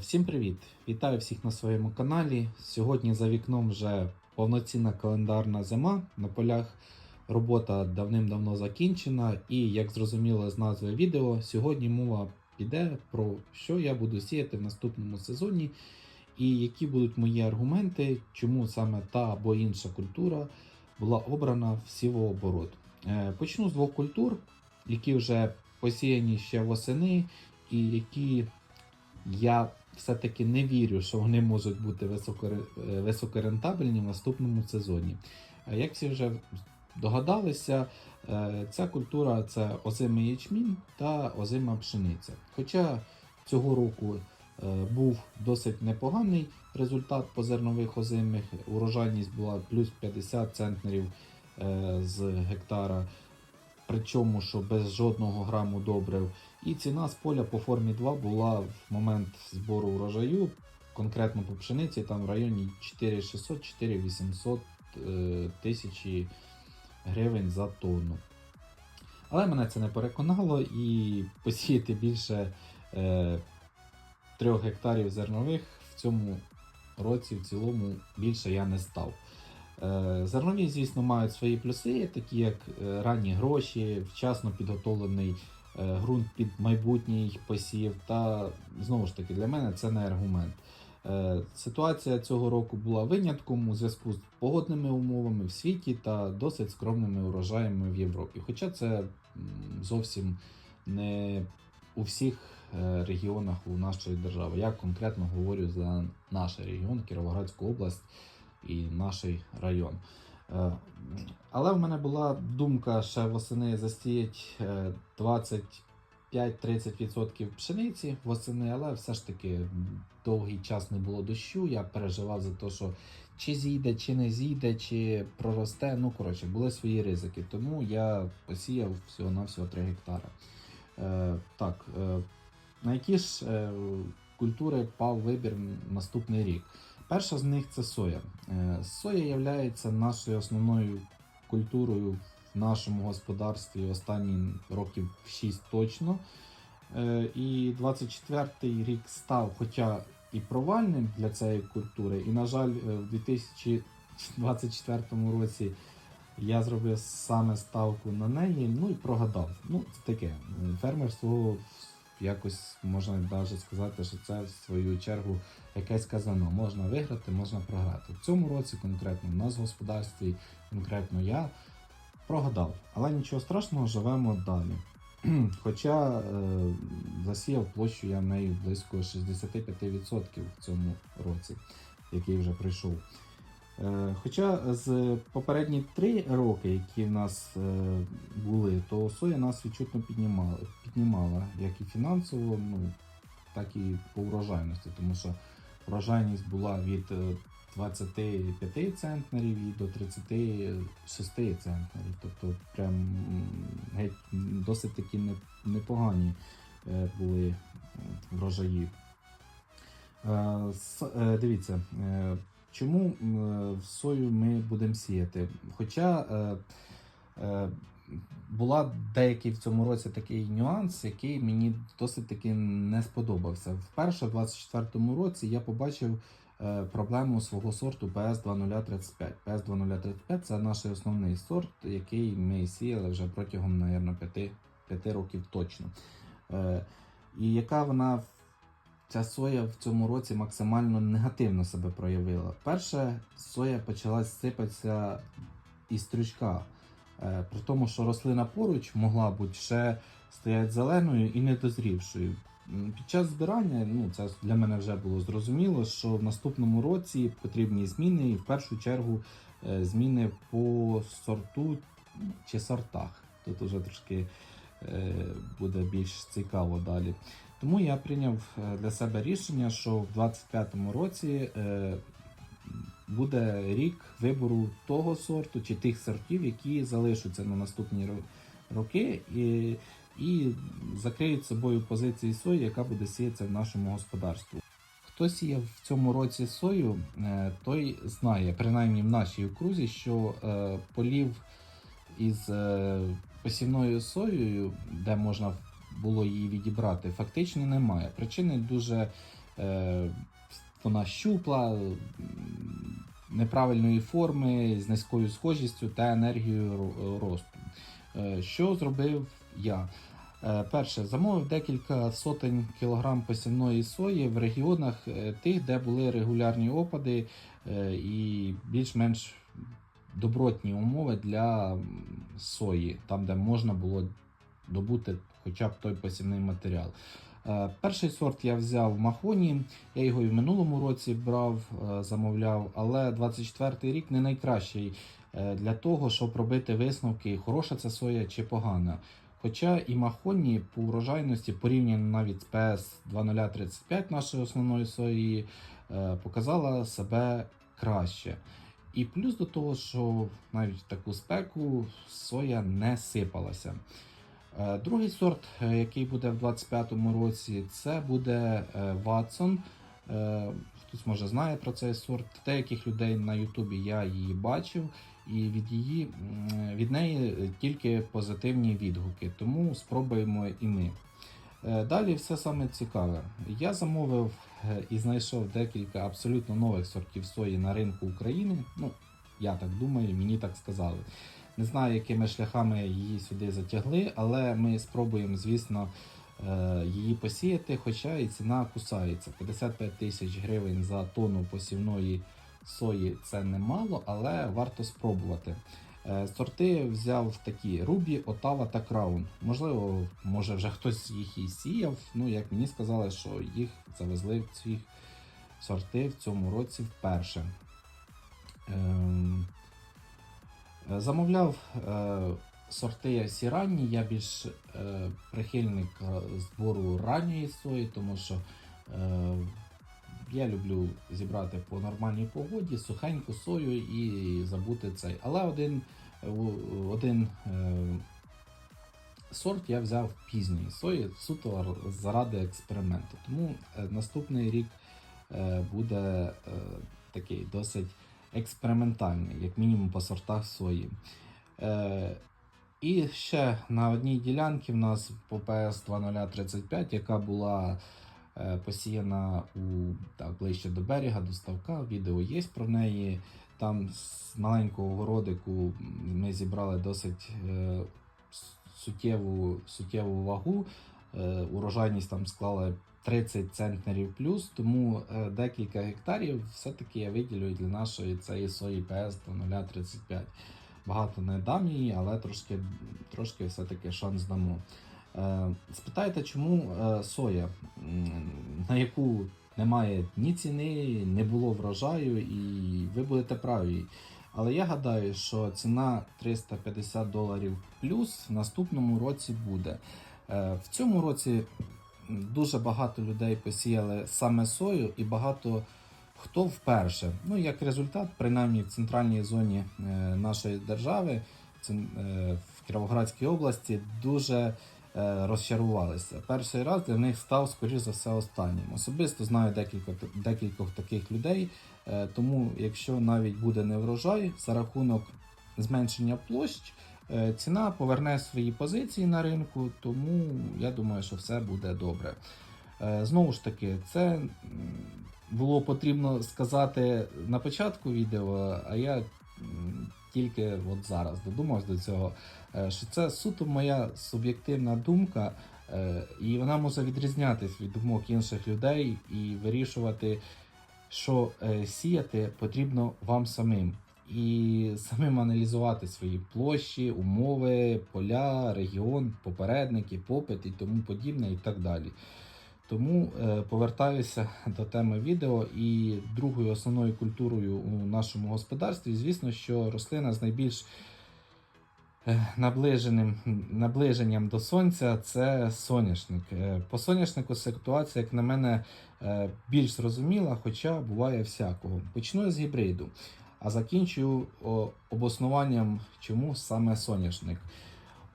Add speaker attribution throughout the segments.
Speaker 1: Всім привіт! Вітаю всіх на своєму каналі. Сьогодні за вікном вже повноцінна календарна зима. На полях робота давним-давно закінчена. І як зрозуміло з назви відео, сьогодні мова піде про що я буду сіяти в наступному сезоні, і які будуть мої аргументи, чому саме та або інша культура була обрана в сівооборот. Е, Почну з двох культур, які вже посіяні ще восени, і які я все-таки не вірю, що вони можуть бути е, високорентабельні в наступному сезоні. Як всі вже догадалися, е, ця культура це озимий ячмінь та озима пшениця. Хоча цього року е, був досить непоганий результат по зернових озимих, урожайність була плюс 50 центнерів з гектара. Причому, що без жодного граму добрив. І ціна з поля по формі 2 була в момент збору урожаю, конкретно по пшениці, там в районі 4600-4800 е, тисячі гривень за тонну. Але мене це не переконало і посіяти більше е, 3 гектарів зернових в цьому році в цілому більше я не став. Е, Зернові, звісно, мають свої плюси, такі як е, ранні гроші, вчасно підготовлений ґрунт під майбутній посів. Та знову ж таки, для мене це не аргумент. Е, Ситуація цього року була винятком у зв'язку з погодними умовами в світі та досить скромними урожаями в Європі. Хоча це зовсім не у всіх е, регіонах у нашої держави. Я конкретно говорю за наш регіон, Кіровоградську область і наш район. Е, Але в мене була думка ще восени засіять е, 25-30% пшениці восени, але все ж таки довгий час не було дощу. Я переживав за те, що чи зійде, чи не зійде, чи проросте. Ну, коротше, були свої ризики. Тому я посіяв всього-навсього 3 гектари. Е, Так, е, на які ж е, культури пав вибір наступний рік? Перша з них це соя. Е, Соя є нашою основною культурою в нашому господарстві останні років 6 точно. Е, І 24-й рік став, хоча і провальним для цієї культури, і, на жаль, е, в 2024 році я зробив саме ставку на неї, ну і прогадав. Ну, це таке. Фермерство якось можна навіть сказати, що це в свою чергу якесь казано. Можна виграти, можна програти. В цьому році конкретно в нас в господарстві, конкретно я прогадав. Але нічого страшного, живемо далі. Хоча е, засіяв площу я нею близько 65% в цьому році, який вже прийшов. Е, Хоча з попередні три роки, які в нас е, були, то соя нас відчутно піднімала, піднімала як і фінансово, ну, так і по врожайності, тому що врожайність була від е, 25 центнерів і до 36 центнерів. Тобто прям геть досить такі непогані е, були е, врожаї. Е, е, Дивіться, е, чому е, сою ми будемо сіяти? Хоча е, е, була деякий в цьому році такий нюанс, який мені досить таки не сподобався. Вперше в 24-му році я побачив проблему свого сорту PS2035. PS2035 це наш основний сорт, який ми сіяли вже протягом, мабуть, 5, 5 років точно. І яка вона ця соя в цьому році максимально негативно себе проявила. Перше, соя почала сипатися із стрючка. Е, При тому, що рослина поруч могла бути ще стоять зеленою і недозрівшою. Під час збирання, ну це для мене вже було зрозуміло, що в наступному році потрібні зміни, і в першу чергу е, зміни по сорту ну, чи сортах. Тут вже трошки буде більш цікаво далі. Тому я прийняв е, для себе рішення, що в 25-му році е, буде рік вибору того сорту чи тих сортів, які залишаться на наступні роки і, і закриють собою позиції сої, яка буде сіятися в нашому господарстві. Хто сіяв в цьому році сою, е, той знає, принаймні в нашій окрузі, що е, полів із е, посівною соєю, де можна було її відібрати, фактично немає. Причини дуже е, вона щупла, неправильної форми, з низькою схожістю та енергією росту. Е, Що зробив я? Е, Перше, замовив декілька сотень кілограм посівної сої в регіонах е, тих, де були регулярні опади е, і більш-менш добротні умови для сої, там, де можна було добути хоча б той посівний матеріал. Е, Перший сорт я взяв в Махоні, я його і в минулому році брав, е, замовляв, але 24-й рік не найкращий е, для того, щоб робити висновки, хороша це соя чи погана. Хоча і Махоні по урожайності, порівняно навіть з ПС 2035 нашої основної сої, показала себе краще. І плюс до того, що навіть таку спеку соя не сипалася. Е, Другий сорт, е, який буде в 25-му році, це буде е. Е, Хтось може знає про цей сорт. Деяких людей на Ютубі я її бачив, і від її від неї тільки позитивні відгуки. Тому спробуємо і ми. Е, Далі все саме цікаве. Я замовив е, і знайшов декілька абсолютно нових сортів сої на ринку України. Ну, я так думаю, мені так сказали. Не знаю, якими шляхами її сюди затягли, але ми спробуємо, звісно, е, її посіяти, хоча і ціна кусається. 55 тисяч гривень за тонну посівної сої це немало, але варто спробувати. Е, Сорти взяв такі Рубі, Отава та Краун. Можливо, може вже хтось їх і сіяв. Ну, як мені сказали, що їх завезли в ці сорти в цьому році вперше. Ем, Замовляв е, сорти всі ранні. Я більш е, прихильник збору ранньої сої, тому що я люблю зібрати по нормальній погоді сухеньку сою і забути цей. Але один, е, один е, сорт я взяв пізньої сої суто заради експерименту. Тому е, наступний рік е, буде е, такий досить експериментальний, як мінімум по сортах сої. Е, і ще на одній ділянці в нас по ПС 2035, яка була посіяна у так, ближче до берега, до ставка. Відео є про неї. Там з маленького городику ми зібрали досить е, суттєву, суттєву вагу. Е, урожайність там склала 30 центнерів плюс, тому е, декілька гектарів все-таки я виділю для нашої цієї сої ПС 2035. Багато не дам її, але трошки, трошки все-таки шанс дамо. Е, Спитаєте, чому е, соя, на яку немає ні ціни, не було врожаю, і ви будете праві. Але я гадаю, що ціна 350 доларів плюс в наступному році буде. Е, В цьому році дуже багато людей посіяли саме сою, і багато хто вперше. Ну, як результат, принаймні в центральній зоні е, нашої держави, е, в Кіровоградській області, дуже розчарувалися. Перший раз для них став, скоріш за все, останнім. Особисто знаю декілька, декількох таких людей. Е, Тому, якщо навіть буде неврожай за рахунок зменшення площ, е, ціна поверне свої позиції на ринку, тому я думаю, що все буде добре. Е, Знову ж таки, це було потрібно сказати на початку відео, а я тільки от зараз додумався до цього, е, що це суто моя суб'єктивна думка, е, і вона може відрізнятись від думок інших людей і вирішувати, що е, сіяти потрібно вам самим. І самим аналізувати свої площі, умови, поля, регіон, попередники, попит і тому подібне, і так далі. Тому е, повертаюся до теми відео. І другою основною культурою у нашому господарстві, звісно, що рослина з найбільш е, наближеним, наближенням до сонця це соняшник. Е, По соняшнику ситуація, як на мене, більш зрозуміла, хоча буває всякого. Почну з гібриду, а закінчу о, обоснуванням, чому саме соняшник.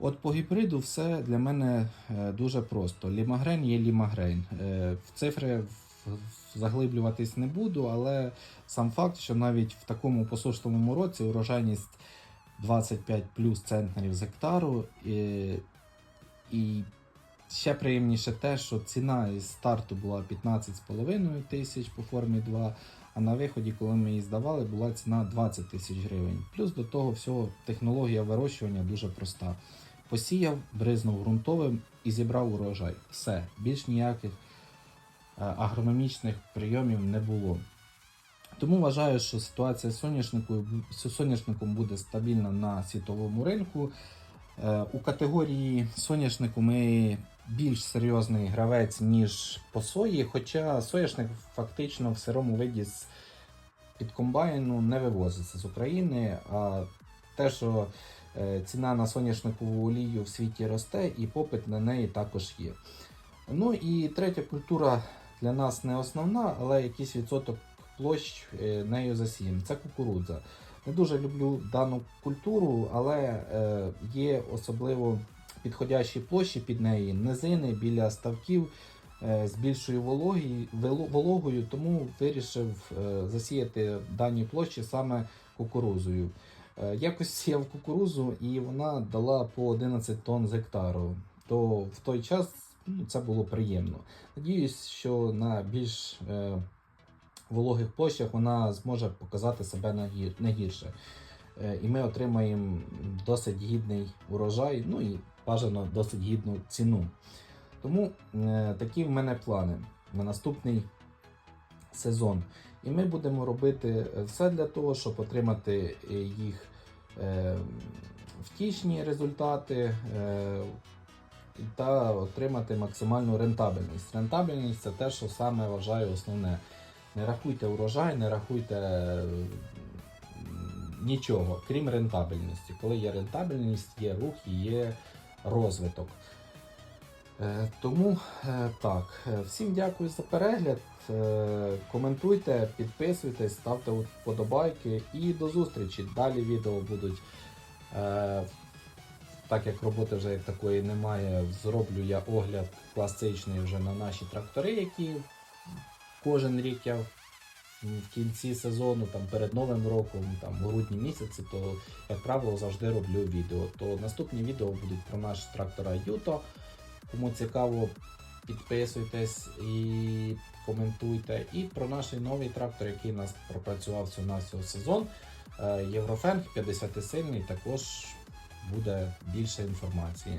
Speaker 1: От по гібриду все для мене е, дуже просто. Лімагрейн є лімагрейн. Е, В цифри заглиблюватись не буду, але сам факт, що навіть в такому посушливому році урожайність 25 плюс центнерів з гектару, і, і ще приємніше те, що ціна із старту була 15,5 тисяч по формі 2, а на виході, коли ми її здавали, була ціна 20 тисяч гривень. Плюс до того всього технологія вирощування дуже проста. Посіяв, бризнув ґрунтовим і зібрав урожай. Все, більш ніяких е, агрономічних прийомів не було. Тому вважаю, що ситуація з соняшником, буде стабільна на світовому ринку. Е, У категорії соняшнику ми більш серйозний гравець, ніж по сої, хоча соняшник фактично в сирому виді з під комбайну не вивозиться з України. А те, що ціна на соняшникову олію в світі росте, і попит на неї також є. Ну і третя культура для нас не основна, але якийсь відсоток площ е, нею засіян. Це кукурудза. Не дуже люблю дану культуру, але е, є особливо підходящі площі під неї, низини біля ставків е, з більшою вологою, тому вирішив е, засіяти дані площі саме кукурузою. Е, якось сіяв кукурузу і вона дала по 11 тонн з гектару. То в той час ну, це було приємно. Надіюсь, що на більш е, вологих площах вона зможе показати себе не гірше. Е, І ми отримаємо досить гідний урожай, ну і бажано досить гідну ціну. Тому е, такі в мене плани на наступний сезон. І ми будемо робити все для того, щоб отримати е, їх е, втішні результати е, та отримати максимальну рентабельність. Рентабельність це те, що саме вважаю основне. Не рахуйте урожай, не рахуйте е, нічого, крім рентабельності. Коли є рентабельність, є рух і є розвиток. Е, Тому е, так, е, всім дякую за перегляд. Коментуйте, підписуйтесь, ставте вподобайки і до зустрічі. Далі відео будуть. Так як роботи вже такої немає, зроблю я огляд класичний вже на наші трактори, які кожен рік я в кінці сезону, там перед Новим роком, там у грудні місяці, то як правило завжди роблю відео. То наступні відео будуть про наш трактора Юто. Кому цікаво, підписуйтесь і коментуйте. І про наш новий трактор, який нас пропрацював всього на всього сезон. Е, Єврофенг 50-сильний, також буде більше інформації.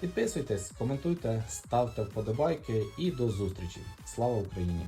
Speaker 1: Підписуйтесь, коментуйте, ставте вподобайки і до зустрічі. Слава Україні!